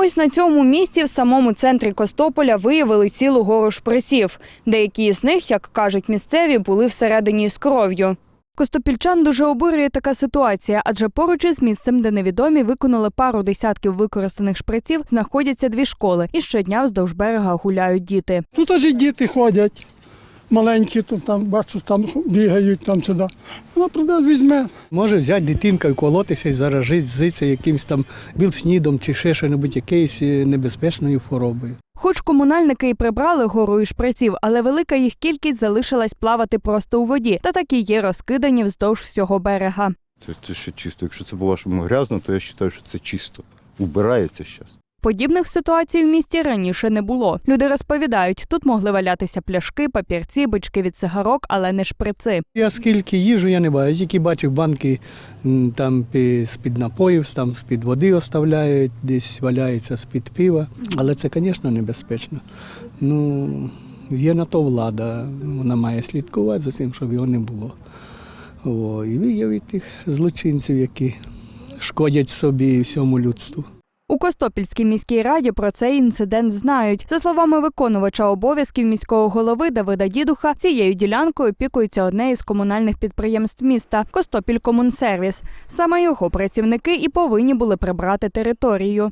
Ось на цьому місці в самому центрі Костополя виявили цілу гору шприців. Деякі з них, як кажуть місцеві, були всередині з кров'ю. Костопільчан дуже обурює така ситуація, адже поруч із місцем, де невідомі виконали пару десятків використаних шприців, знаходяться дві школи, і щодня вздовж берега гуляють діти. Тут аж діти ходять. Маленькі, тут там бачу, там бігають там сюди. Вона прийде, візьме. Може взяти дитинка і колотися і заражитися якимось там білснідом чи ще що-небудь якоюсь е, небезпечною хворобою. Хоч комунальники і прибрали гору і шприців, але велика їх кількість залишилась плавати просто у воді, та так і є розкидані вздовж всього берега. Це, це ще чисто. Якщо це по-вашому грязно, то я вважаю, що це чисто. Убирається зараз. Подібних ситуацій в місті раніше не було. Люди розповідають, тут могли валятися пляшки, папірці, бички від цигарок, але не шприци. Я скільки їжу, я не бачу, тільки бачив банки там з-під напоїв, там з-під води оставляють, десь валяються з-під пива. Але це, звісно, небезпечно. Ну, є на то влада, вона має слідкувати за цим, щоб його не було. О, і виявити тих злочинців, які шкодять собі і всьому людству. У Костопільській міській раді про цей інцидент знають. За словами виконувача обов'язків міського голови Давида Дідуха, цією ділянкою опікується одне із комунальних підприємств міста Костопіль Комунсервіс. Саме його працівники і повинні були прибрати територію.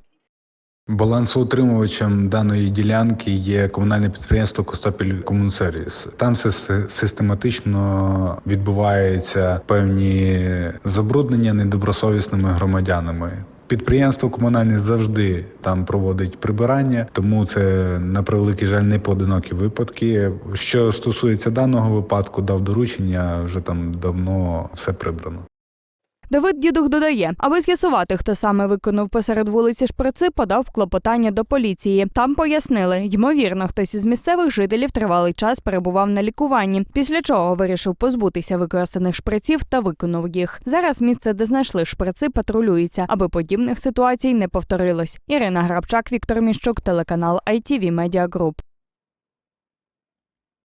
Балансоутримувачем даної ділянки є комунальне підприємство Костопіль Комунсервіс. Там все си- систематично відбуваються певні забруднення недобросовісними громадянами. Підприємство комунальне завжди там проводить прибирання, тому це на превеликий жаль не поодинокі випадки. Що стосується даного випадку, дав доручення вже там давно все прибрано. Давид Дідух додає, аби з'ясувати, хто саме виконав посеред вулиці шприци, подав клопотання до поліції. Там пояснили, ймовірно, хтось із місцевих жителів тривалий час перебував на лікуванні, після чого вирішив позбутися використаних шприців та виконав їх. Зараз місце, де знайшли шприци, патрулюється, аби подібних ситуацій не повторилось. Ірина Грабчак, Віктор Міщук, телеканал ITV Media Group.